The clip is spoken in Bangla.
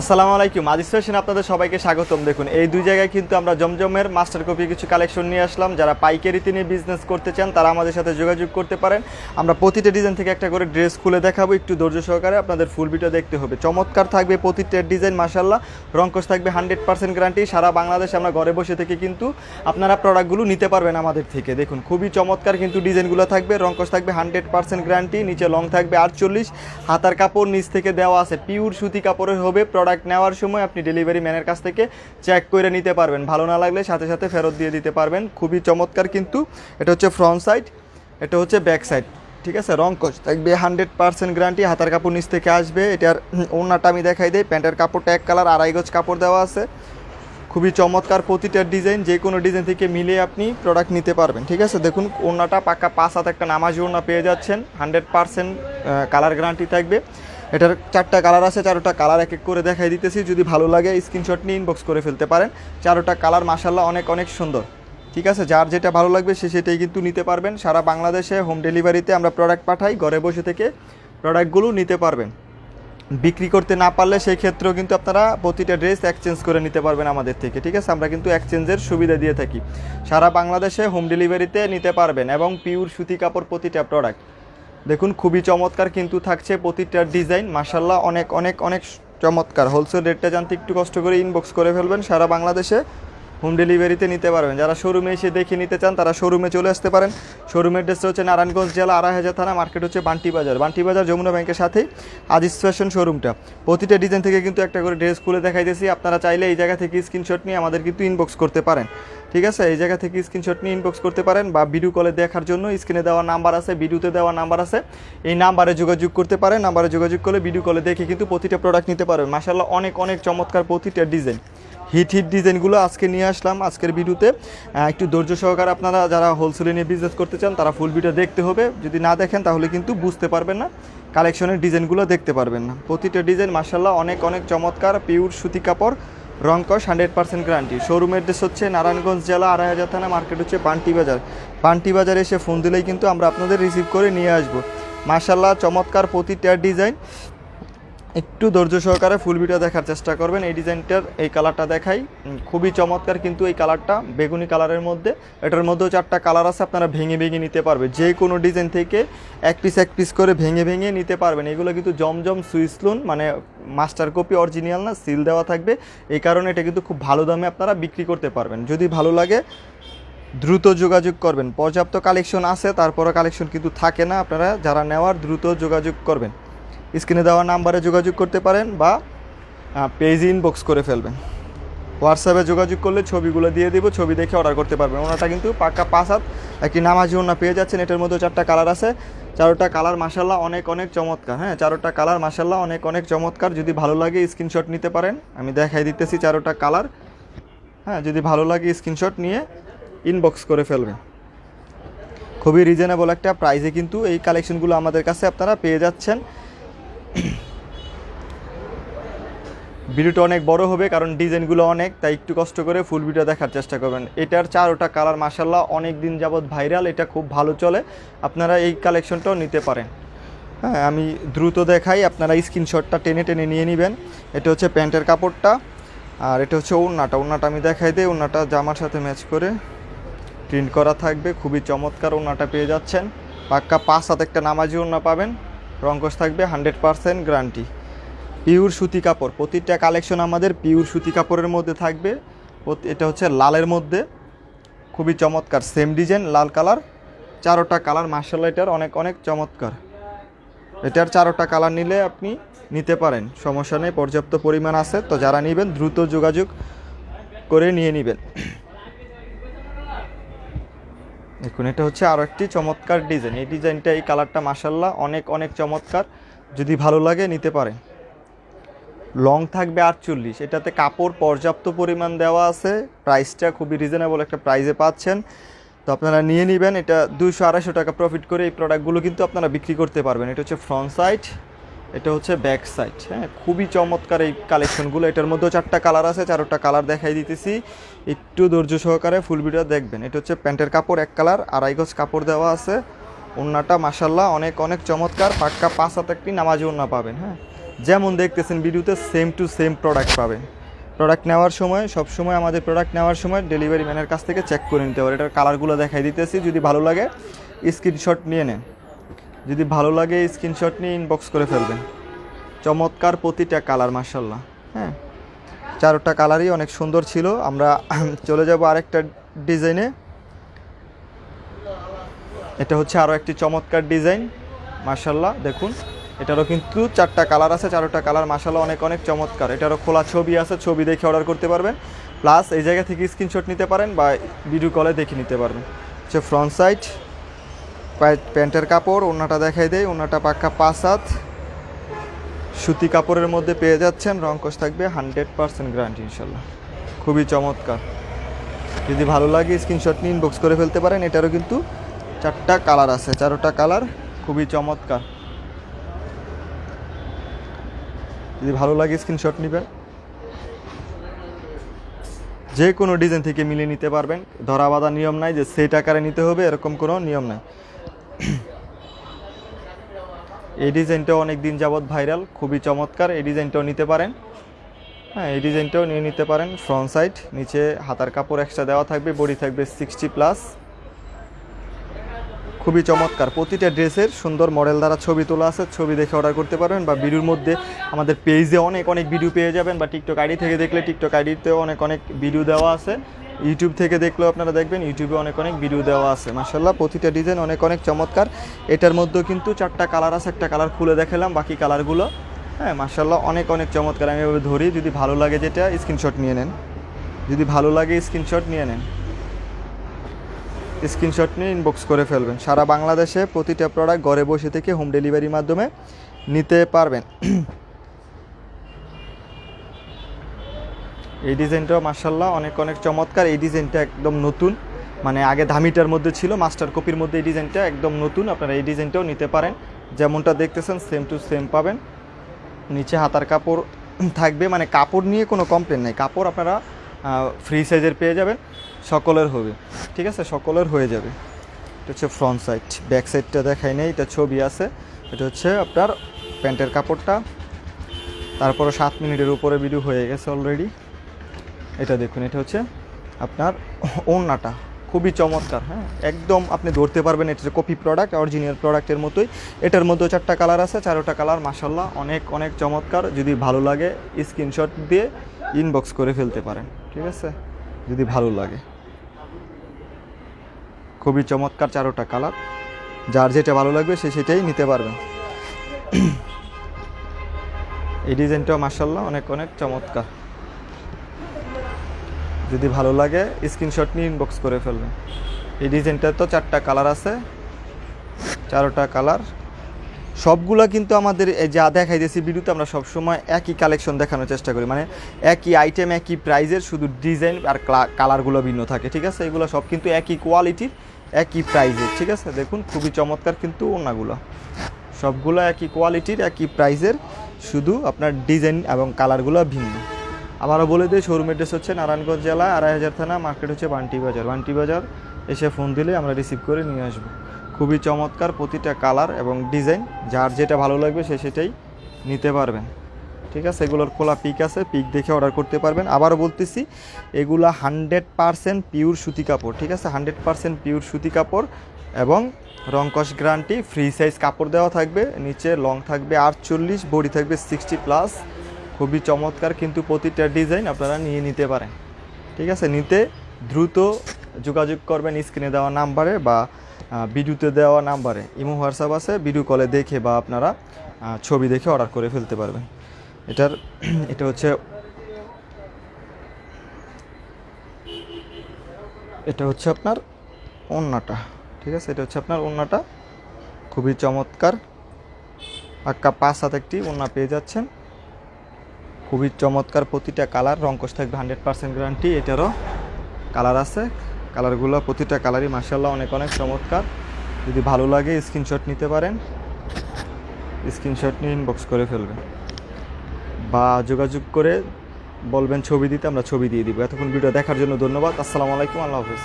আসসালামু আলাইকুম। আজিজ ফ্যাশন আপনাদের সবাইকে স্বাগতম। দেখুন, এই দুই জায়গায় কিন্তু আমরা জমজমের মাস্টার কপি কিছু কালেকশন নিয়ে আসলাম। যারা পাইকারিতে নিয়ে বিজনেস করতে চান, তারা আমাদের সাথে যোগাযোগ করতে পারেন। আমরা প্রতিটা ডিজাইন থেকে একটা করে ড্রেস খুলে দেখাবো। একটু ধৈর্য সহকারে আপনাদের ফুল ভিডিও দেখতে হবে। চমৎকার থাকবে প্রতিটা ডিজাইন মাসাল্লাহ রঙ্কশ থাকবে হান্ড্রেড পার্সেন্ট গ্যারান্টি সারা বাংলাদেশে আমরা ঘরে বসে থেকে কিন্তু আপনারা প্রোডাক্টগুলো নিতে পারবেন আমাদের থেকে। দেখুন, খুবই চমৎকার কিন্তু ডিজাইনগুলো থাকবে। রঙ্কশ থাকবে হান্ড্রেড পার্সেন্ট গ্যারান্টি নিচে লং থাকবে আটচল্লিশ। হাতার কাপড় নিচ থেকে দেওয়া আছে। পিওর সুতি কাপড়ের হবে। প্রোডাক্ট নেওয়ার সময় আপনি ডেলিভারি ম্যানের কাছ থেকে চেক করে নিতে পারবেন। ভালো না লাগলে সাথে সাথে ফেরত দিয়ে দিতে পারবেন। খুবই চমৎকার কিন্তু। এটা হচ্ছে ফ্রন্ট সাইড এটা হচ্ছে ব্যাক সাইড ঠিক আছে? রং কোচ থাকবে হান্ড্রেড পার্সেন্ট গ্যারান্টি হাতার কাপড় নিচ থেকে আসবে। এটার ওড়নাটা আমি দেখাই দিই। প্যান্টের কাপড়টা এক কালার আড়াই গজ কাপড় দেওয়া আছে। খুবই চমৎকার প্রতিটার ডিজাইন যে কোনো ডিজাইন থেকে মিলে আপনি প্রোডাক্ট নিতে পারবেন। ঠিক আছে? দেখুন, ওড়নাটা পাকা পাঁচ হাত একটা নামাজি ওড়না পেয়ে যাচ্ছেন। হান্ড্রেড পার্সেন্ট কালার গ্যারান্টি থাকবে। এটার চারটা কালার আছে, চারোটা কালার এক এক করে দেখাই দিতেছি। যদি ভালো লাগে স্ক্রিনশট নিয়ে ইনবক্স করে ফেলতে পারেন। চারোটা কালার মাসাল্লাহ অনেক অনেক সুন্দর। ঠিক আছে? যার যেটা ভালো লাগবে, সে সেটাই কিন্তু নিতে পারবেন। সারা বাংলাদেশে হোম ডেলিভারিতে আমরা প্রোডাক্ট পাঠাই, ঘরে বসে থেকে প্রোডাক্টগুলো নিতে পারবেন। বিক্রি করতে না পারলে সেই ক্ষেত্রেও কিন্তু আপনারা প্রতিটা ড্রেস এক্সচেঞ্জ করে নিতে পারবেন আমাদের থেকে। ঠিক আছে? আমরা কিন্তু এক্সচেঞ্জের সুবিধা দিয়ে থাকি। সারা বাংলাদেশে হোম ডেলিভারিতে নিতে পারবেন এবং পিওর সুতি কাপড় প্রতিটা প্রোডাক্ট দেখুন, খুবই চমৎকার কিন্তু থাকছে প্রতিটার ডিজাইন। মাসাল্লাহ অনেক অনেক অনেক চমৎকার। হোলসেল রেটটা জানতে একটু কষ্ট করে ইনবক্স করে ফেলবেন সারা বাংলাদেশে। হোম ডেলিভারিতে নিতে পারবেন। যারা শোরুমে এসে দেখে নিতে চান, তারা শোরুমে চলে আসতে পারেন। শোরুমের ড্রেসটা হচ্ছে নারায়ণগঞ্জ জেলা আড়াই হাজার থানা, মার্কেট হচ্ছে বান্টি বাজার। বান্টি বাজার যমুনা ব্যাংকের সাথেই আজিজ ফ্যাশন শোরুমটা। প্রতিটা ডিজাইন থেকে কিন্তু একটা করে ড্রেস খুলে দেখাইতেছি। আপনারা চাইলে এই জায়গা থেকে স্ক্রিনশট নিয়ে আমাদের কিন্তু ইনবক্স করতে পারেন। ঠিক আছে? এই জায়গা থেকে স্ক্রিনশট নিয়ে ইনবক্স করতে পারেন বা ভিডিও কলে দেখার জন্য স্ক্রিনে দেওয়া নাম্বার আছে ভিডিওতে দেওয়া নাম্বার আছে। এই নাম্বারে যোগাযোগ করতে পারেন। নাম্বারে যোগাযোগ করলে ভিডিও কলে দেখে কিন্তু প্রতিটা প্রোডাক্ট নিতে পারবেন। মাসাল্লাহ অনেক অনেক চমৎকার প্রতিটা ডিজাইন হিট হিট ডিজাইনগুলো আজকে নিয়ে আসলাম আজকের ভিডিওতে। একটু ধৈর্য সহকারে আপনারা যারা হোলসেলে নিয়ে বিজনেস করতে চান, তারা ফুল ভিডিও দেখতে হবে। যদি না দেখেন, তাহলে কিন্তু বুঝতে পারবেন না। কালেকশনের ডিজাইনগুলো দেখতে পারবেন না। প্রতিটা ডিজাইন মার্শাল্লাহ অনেক অনেক চমৎকার। পিওর সুতি কাপড় রংকশ হান্ড্রেড পার্সেন্ট গ্যারান্টি শোরুমের ড্রেস হচ্ছে নারায়ণগঞ্জ জেলা আড়াই হাজার থানা মার্কেট হচ্ছে পান্টি বাজার। পান্টি বাজারে এসে ফোন দিলেই কিন্তু আমরা আপনাদের রিসিভ করে নিয়ে আসব। মার্শাল্লাহ চমৎকার প্রতিটা ডিজাইন। একটু ধৈর্য সহকারে ফুল ভিডিও দেখার চেষ্টা করবেন। এই ডিজাইনটার এই কালারটা দেখাই। খুবই চমৎকার কিন্তু এই কালারটা, বেগুনি কালারের মধ্যে। এটার মধ্যেও চারটা কালার আছে, আপনারা ভেঙে ভেঙে নিতে পারবে যে কোনো ডিজাইন থেকে এক পিস এক পিস করে ভেঙে ভেঙে নিতে পারবেন। এগুলো কিন্তু জমজম সুইস সুইসলুন মানে মাস্টার কপি, অরিজিনাল না, সিল দেওয়া থাকবে। এই কারণে এটা কিন্তু খুব ভালো দামে আপনারা বিক্রি করতে পারবেন। যদি ভালো লাগে, দ্রুত যোগাযোগ করবেন। পর্যাপ্ত কালেকশন আছে তারপরে কালেকশন কিন্তু থাকে না। আপনারা যারা নেওয়ার, দ্রুত যোগাযোগ করবেন। স্ক্রিনে দেওয়া নাম্বারে যোগাযোগ করতে পারেন বা পেজ ইনবক্স করে ফেলবেন। হোয়াটসঅ্যাপে যোগাযোগ করলে ছবিগুলো দিয়ে দিব, ছবি দেখে অর্ডার করতে পারবেন। ওনাটা কিন্তু পাক্কা পাঁচ হাত, একটি নামাজি ওনা পেয়ে যাচ্ছেন। এটার মধ্যে চারটা কালার আছে। চারোটা কালার মাসাল্লাহ অনেক অনেক চমৎকার। হ্যাঁ চারোটা কালার মাসাল্লাহ অনেক অনেক চমৎকার। যদি ভালো লাগে স্ক্রিনশট নিতে পারেন। আমি দেখাই দিতেছি চারোটা কালার হ্যাঁ যদি ভালো লাগে স্ক্রিনশট নিয়ে ইনবক্স করে ফেলবেন। খুবই রিজনেবল একটা প্রাইসে কিন্তু এই কালেকশনগুলো আমাদের কাছে আপনারা পেয়ে যাচ্ছেন। ভিডিওটা অনেক বড় হবে, কারণ ডিজাইনগুলো অনেক, তাই একটু কষ্ট করে ফুল ভিডিও দেখার চেষ্টা করবেন। এটার চারোটা কালার মাসাল্লাহ অনেক দিন যাবৎ ভাইরাল, এটা খুব ভালো চলে। আপনারা এই কালেকশনটাও নিতে পারেন। হ্যাঁ আমি দ্রুত দেখাই, আপনারা স্ক্রিনশটটা টেনে টেনে নিয়ে নেবেন। এটা হচ্ছে প্যান্টের কাপড়টা, আর এটা হচ্ছে ওড়নাটা। ওড়নাটা আমি দেখাই দিই, ওড়নাটা জামার সাথে ম্যাচ করে প্রিন্ট করা থাকবে। খুবই চমৎকার ওড়নাটা পেয়ে যাচ্ছেন। পাক্কা পাঁচ হাত একটা নামাজি ওড়না পাবেন। রঙ্কশ থাকবে হান্ড্রেড পারসেন্ট গ্যারান্টি। পিওর সুতি কাপড়। প্রতিটা কালেকশন আমাদের পিওর সুতি কাপড়ের মধ্যে থাকবে। এটা হচ্ছে লালের মধ্যে। খুবই চমৎকার। সেম ডিজাইন লাল কালার চারোটা কালার মার্শাল এটার অনেক অনেক চমৎকার। এটার চারোটা কালার নিলে আপনি নিতে পারেন। সমস্যা নেই, পর্যাপ্ত পরিমাণ আছে। তো যারা নেবেন, দ্রুত যোগাযোগ করে নিয়ে নেবেন। দেখুন, এটা হচ্ছে আরও একটি চমৎকার ডিজাইন এই ডিজাইনটা এই কালারটা মাসাল্লাহ অনেক অনেক চমৎকার। যদি ভালো লাগে, নিতে পারেন। লং থাকবে আটচল্লিশ। এটাতে কাপড় পর্যাপ্ত পরিমাণ দেওয়া আছে। প্রাইসটা খুবই রিজনেবল একটা প্রাইসে পাচ্ছেন। তো আপনারা নিয়ে নেবেন। এটা দুইশো আড়াইশো টাকা প্রফিট করে এই প্রোডাক্টগুলো কিন্তু আপনারা বিক্রি করতে পারবেন। এটা হচ্ছে ফ্রন্ট সাইড এটা হচ্ছে ব্যাক সাইড হ্যাঁ? খুবই চমৎকার এই কালেকশনগুলো এটার মধ্যেও চারটা কালার আছে, চারোটা কালার দেখাই দিতেছি। একটু ধৈর্য সহকারে ফুল ভিডিও দেখবেন। এটা হচ্ছে প্যান্টের কাপড় এক কালার আড়াই গজ কাপড় দেওয়া আছে। ওড়নাটা মাসাল্লাহ অনেক অনেক চমৎকার। পাক্কা পাঁচ হাত একটি নামাজি ওড়না পাবেন হ্যাঁ? যেমন দেখতেছেন ভিডিওতে সেম টু সেম প্রোডাক্ট পাবেন। প্রোডাক্ট নেওয়ার সময় সব সময় আমাদের প্রোডাক্ট নেওয়ার সময় ডেলিভারি ম্যানের কাছ থেকে চেক করে নিতে পারে এটার কালারগুলো দেখাই দিতেছি, যদি ভালো লাগে স্ক্রিনশট নিয়ে নেন। যদি ভালো লাগে স্ক্রিনশট নিয়ে ইনবক্স করে ফেলবেন। চমৎকার প্রতিটা কালার মার্শাল্লাহ হ্যাঁ। চারোটা কালারই অনেক সুন্দর ছিল। আমরা চলে যাব আরেকটা ডিজাইনে এটা হচ্ছে আরও একটি চমৎকার ডিজাইন মার্শাল্লাহ দেখুন। এটারও কিন্তু চারটা কালার আছে, চারোটা কালার মার্শাল্লাহ অনেক অনেক চমৎকার। এটারও খোলা ছবি আছে, ছবি দেখে অর্ডার করতে পারবেন। প্লাস এই জায়গা থেকে স্ক্রিনশট নিতে পারেন বা ভিডিও কলে দেখে নিতে পারবেন। হচ্ছে ফ্রন্ট সাইড প্যান্টের কাপড় ওনাটা দেখাই দেয় ওনাটা পাক্কা পাঁচ হাত। সুতি কাপড়ের মধ্যে পেয়ে যাচ্ছেন রংকশ থাকবে হান্ড্রেড পার্সেন্ট গ্যারান্টি ইনশাল্লাহ খুবই চমৎকার। যদি ভালো লাগে স্ক্রিনশট নিয়ে ইনবক্স করে ফেলতে পারেন। এটারও কিন্তু চারটা কালার আছে, চারোটা কালার, খুবই চমৎকার। যদি ভালো লাগে স্ক্রিনশট নেবেন। যে কোনো ডিজাইন থেকে মিলিয়ে নিতে পারবেন। ধরা বাঁধা নিয়ম নাই যে সেই টাকারে নিতে হবে, এরকম কোনো নিয়ম নাই। এই ডিজাইনটাও অনেক দিন যাবৎ ভাইরাল খুবই চমৎকার। এই ডিজাইনটাও নিতে পারেন। হ্যাঁ এই ডিজাইনটাও নিয়ে নিতে পারেন। ফ্রন্ট সাইড নিচে হাতার কাপড় এক্সট্রা দেওয়া থাকবে বডি থাকবে সিক্সটি প্লাস খুবই চমৎকার। প্রতিটা ড্রেসের সুন্দর মডেল দ্বারা ছবি তোলা আছে, ছবি দেখে অর্ডার করতে পারবেন বা ভিডিওর মধ্যে আমাদের পেজে অনেক অনেক ভিডিও পেয়ে যাবেন বা টিকটক আইডি থেকে দেখলে টিকটক আইডিতেও অনেক অনেক ভিডিও দেওয়া আছে। ইউটিউব থেকে দেখলেও আপনারা দেখবেন ইউটিউবে অনেক অনেক ভিডিও দেওয়া আছে। মাসাল্লাহ প্রতিটা ডিজাইন অনেক অনেক চমৎকার। এটার মধ্যেও কিন্তু চারটা কালার আছে, একটা কালার খুলে দেখালাম, বাকি কালারগুলো হ্যাঁ মাসাল্লাহ অনেক অনেক চমৎকার। আমি এভাবে ধরি, যদি ভালো লাগে যেটা স্ক্রিনশট নিয়ে নেন। যদি ভালো লাগে স্ক্রিনশট নিয়ে নেন। স্ক্রিনশট নিয়ে ইনবক্স করে ফেলবেন। সারা বাংলাদেশে প্রতিটা প্রোডাক্ট ঘরে বসে থেকে হোম ডেলিভারির মাধ্যমে নিতে পারবেন। এই ডিজাইনটাও মার্শাল্লাহ অনেক অনেক চমৎকার। এই ডিজাইনটা একদম নতুন। মানে আগে ধামিটার মধ্যে ছিল মাস্টার কপির মধ্যে এই ডিজাইনটা একদম নতুন। আপনারা এই ডিজাইনটাও নিতে পারেন। যেমনটা দেখতেছেন সেম টু সেম পাবেন। নিচে হাতার কাপড় থাকবে। মানে কাপড় নিয়ে কোনো কমপ্লেন নেই। কাপড় আপনারা ফ্রি সাইজের পেয়ে যাবেন, সকলের হবে, ঠিক আছে? সকলের হয়ে যাবে। এটা হচ্ছে ফ্রন্ট সাইড ব্যাক সাইডটা দেখাই নেই, এটা ছবি আছে। এটা হচ্ছে আপনার প্যান্টের কাপড়টা। তারপরে সাত মিনিটের উপরে ভিডিও হয়ে গেছে অলরেডি এটা দেখুন, এটা হচ্ছে আপনার ওড়নাটা, খুবই চমৎকার হ্যাঁ? একদম আপনি ধরতে পারবেন, এটা কপি প্রোডাক্ট অরিজিনাল প্রোডাক্টের মতোই। এটার মধ্যেও চারটা কালার আছে, চারোটা কালার মাসাল্লাহ অনেক অনেক চমৎকার। যদি ভালো লাগে স্ক্রিনশট দিয়ে ইনবক্স করে ফেলতে পারেন, ঠিক আছে? যদি ভালো লাগে। খুবই চমৎকার চারোটা কালার যার যেটা ভালো লাগবে সে সেটাই নিতে পারবেন। এই ডিজাইনটাও মাসাল্লাহ অনেক অনেক চমৎকার। যদি ভালো লাগে স্ক্রিনশট নিয়ে ইনবক্স করে ফেলবেন। এই ডিজাইনটার তো চারটা কালার আছে। চারোটা কালার সবগুলা কিন্তু আমাদের যা দেখাইতেছি ভিডিওতে, আমরা সবসময় একই কালেকশন দেখানোর চেষ্টা করি। মানে একই আইটেম একই প্রাইজের শুধু ডিজাইন আর কালারগুলো ভিন্ন থাকে, ঠিক আছে? এগুলো সব কিন্তু একই কোয়ালিটির একই প্রাইজের ঠিক আছে? দেখুন, খুবই চমৎকার কিন্তু ওনাগুলো সবগুলো একই কোয়ালিটির একই প্রাইজের শুধু আপনার ডিজাইন এবং কালারগুলো ভিন্ন। আবারও বলে দিই শোরুম অ্যাড্রেস হচ্ছে নারায়ণগঞ্জ জেলা, আড়াই হাজার থানা মার্কেট হচ্ছে বান্টি বাজার। বান্টি বাজার এসে ফোন দিলে আমরা রিসিভ করে নিয়ে আসব। খুবই চমৎকার প্রতিটা কালার এবং ডিজাইন, যার যেটা ভালো লাগবে সে সেটাই নিতে পারবেন। ঠিক আছে? এগুলোর খোলা পিক আছে, পিক দেখে অর্ডার করতে পারবেন। আবারও বলতেছি, এগুলা হান্ড্রেড পারসেন্ট পিওর সুতি কাপড়। ঠিক আছে? হান্ড্রেড পারসেন্ট পিওর সুতি কাপড় এবং রংকশ গ্রান্টি ফ্রি সাইজ কাপড় দেওয়া থাকবে, নিচে লং থাকবে আটচল্লিশ, বডি থাকবে সিক্সটি প্লাস। খুবই চমৎকার কিন্তু প্রতিটা ডিজাইন আপনারা নিয়ে নিতে পারেন। ঠিক আছে? নিতে দ্রুত যোগাযোগ করবেন স্ক্রিনে দেওয়া নাম্বারে বা ভিডিওতে দেওয়া নাম্বারে ইমো, হোয়াটসঅ্যাপ আছে, ভিডিও কলে দেখে বা আপনারা ছবি দেখে অর্ডার করে ফেলতে পারবেন। এটার, এটা হচ্ছে এটা হচ্ছে আপনার ওন্নাটা ঠিক আছে? এটা হচ্ছে আপনার ওন্নাটা খুবই চমৎকার। আক্কা পাঁচ হাত একটি ওন্না পেয়ে যাচ্ছেন। খুবই চমৎকার প্রতিটা কালার। রঙ্কশ থাকবে হান্ড্রেড পার্সেন্ট গ্যারান্টি এটারও কালার আছে। কালারগুলো, প্রতিটা কালারই মার্শাল্লাহ অনেক অনেক চমৎকার। যদি ভালো লাগে স্ক্রিনশট নিতে পারেন। স্ক্রিনশট নিয়ে ইনবক্স করে ফেলবেন। বা যোগাযোগ করে বলবেন ছবি দিতে, আমরা ছবি দিয়ে দিব। এতক্ষণ ভিডিও দেখার জন্য ধন্যবাদ। আসসালামু আলাইকুম, আল্লাহ হাফিজ।